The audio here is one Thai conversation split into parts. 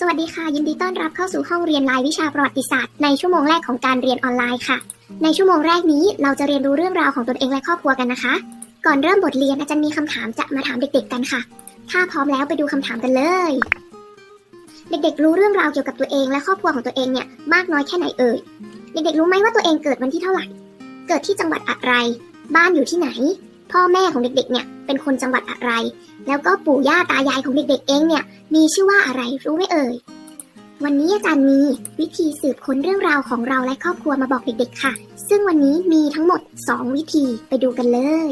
สวัสดีค่ะ ยินดีต้อนรับเข้าสู่ห้องเรียนรายวิชาประวัติศาสตร์ในชั่วโมงแรกของการเรียนออนไลน์ค่ะ ในชั่วโมงแรกนี้เราจะเรียนรู้เรื่องราวของตนเองและครอบครัวกันนะคะ ก่อนเริ่มบทเรียนอาจารย์มีคำถามจะมาถามเด็ก ๆ กันค่ะ ถ้าพร้อมแล้วไปดูคำถามกันเลย เด็กๆ รู้เรื่องราวเกี่ยวกับตัวเองและครอบครัวของตัวเองเนี่ยมากน้อยแค่ไหนเอ่ยเด็กๆ รู้ไหมว่าตัวเองเกิดวันที่เท่าไหร่ เกิดที่จังหวัดอะไร บ้านอยู่ที่ไหน พ่อแม่ของเด็กๆ เนี่ย เป็นคนจังหวัดอะไร แล้วก็ปู่ย่าตายายของเด็กๆ เองเนี่ย มีชื่อว่าอะไรรู้ไหมเอ่ย วันนี้อาจารย์มีวิธีสืบค้นเรื่องราวของเราและครอบครัวมาบอกเด็กๆ ค่ะ ซึ่งวันนี้มีทั้งหมด 2 วิธีไปดูกันเลย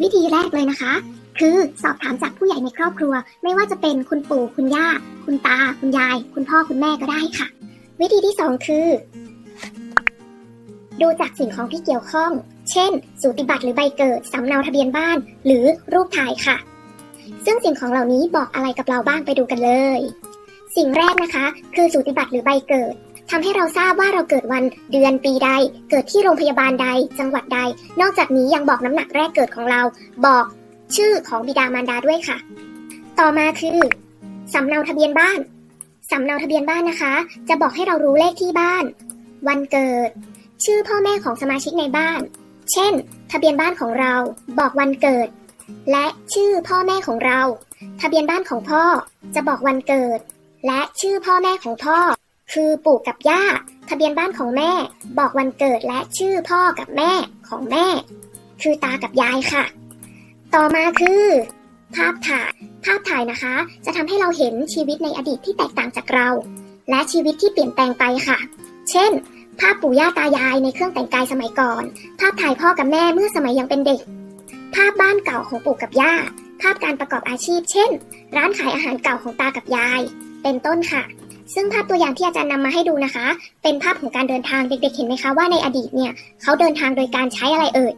วิธีแรกเลยนะคะ คือสอบถามจากผู้ใหญ่ในครอบครัว ไม่ว่าจะเป็นคุณปู่คุณย่า คุณตา คุณยาย คุณพ่อคุณแม่ก็ได้ค่ะ วิธีที่ 2 คือ ดูจากสิ่งของที่เกี่ยวข้อง เช่น สูติบัตรหรือใบเกิด สำเนาทะเบียนบ้าน หรือรูปถ่ายค่ะ ซึ่งสิ่งของเหล่านี้บอกอะไรกับเราบ้างไปดูกันเลย สิ่งแรกนะคะ คือสูติบัตรหรือใบเกิดทำให้เราทราบว่าเราเกิดวันเดือนปีใด เกิดที่โรงพยาบาลใด จังหวัดใด นอกจากนี้ยังบอกน้ำหนักแรกเกิดของเรา บอกชื่อของบิดามารดาด้วยค่ะ ต่อมาคือสำเนาทะเบียนบ้านสำเนาทะเบียนบ้านนะคะ จะบอกให้เรารู้เลขที่บ้าน วันเกิด ชื่อพ่อแม่ของสมาชิกในบ้าน เช่น ทะเบียนบ้านของเรา บอกวันเกิด และชื่อพ่อแม่ของเรา ทะเบียนบ้านของพ่อจะบอกวันเกิด และชื่อพ่อแม่ของพ่อ คือปู่กับย่า ทะเบียนบ้านของแม่ บอกวันเกิดและชื่อพ่อกับแม่ของแม่ คือตากับยายค่ะ ต่อมาคือ ภาพถ่าย ภาพถ่ายนะคะ จะทำให้เราเห็นชีวิตในอดีตที่แตกต่างจากเรา และชีวิตที่เปลี่ยนแปลงไปค่ะ เช่น ภาพปู่ย่าตายายในเครื่องแต่งกายสมัยก่อน ภาพถ่ายพ่อกับแม่เมื่อสมัยยังเป็นเด็ก ภาพบ้านเก่าของปู่กับย่า ภาพการประกอบอาชีพ เช่น ร้านขายอาหารเก่าของตากับยาย เป็นต้นค่ะ ซึ่งภาพตัวอย่างที่อาจารย์นำมาให้ดูนะคะ เป็นภาพของการเดินทางเด็กๆ เห็นไหมคะว่าในอดีตเนี่ยเขาเดินทางโดยการใช้อะไรเอ่ย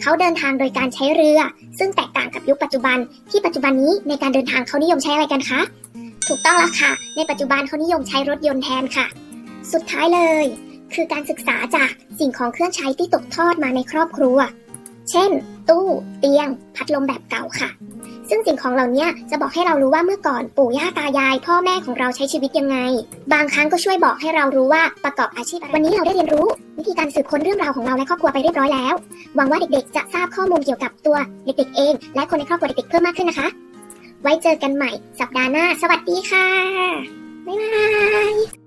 เขาเดินทางโดยการใช้เรือ ซึ่งแตกต่างกับยุคปัจจุบัน ที่ปัจจุบันนี้ในการเดินทางเขานิยมใช้อะไรกันคะ ถูกต้องแล้วค่ะ ในปัจจุบันเขานิยมใช้รถยนต์แทนค่ะ สุดท้ายเลย คือการศึกษาจากสิ่งของเครื่องใช้ที่ตกทอดมาในครอบครัว เช่น ตู้ เตียง พัดลมแบบเก่าค่ะ ซึ่งสิ่งของเหล่านี้จะบอกให้เรารู้ว่าเมื่อก่อนปู่ย่าตายาย พ่อแม่ของเราใช้ชีวิตยังไง บางครั้งก็ช่วยบอกให้เรารู้ว่าประกอบอาชีพอะไรวันนี้เราได้เรียนรู้ วิธีการสืบค้นเรื่องราวของเราและครอบครัวไปเรียบร้อยแล้ว หวังว่าเด็กๆ จะทราบข้อมูลเกี่ยวกับตัวเด็กๆเอง และคนในครอบครัวเด็กๆเพิ่มมากขึ้นนะคะ ไว้เจอกันใหม่ สัปดาห์หน้า สวัสดีค่ะบ๊ายบาย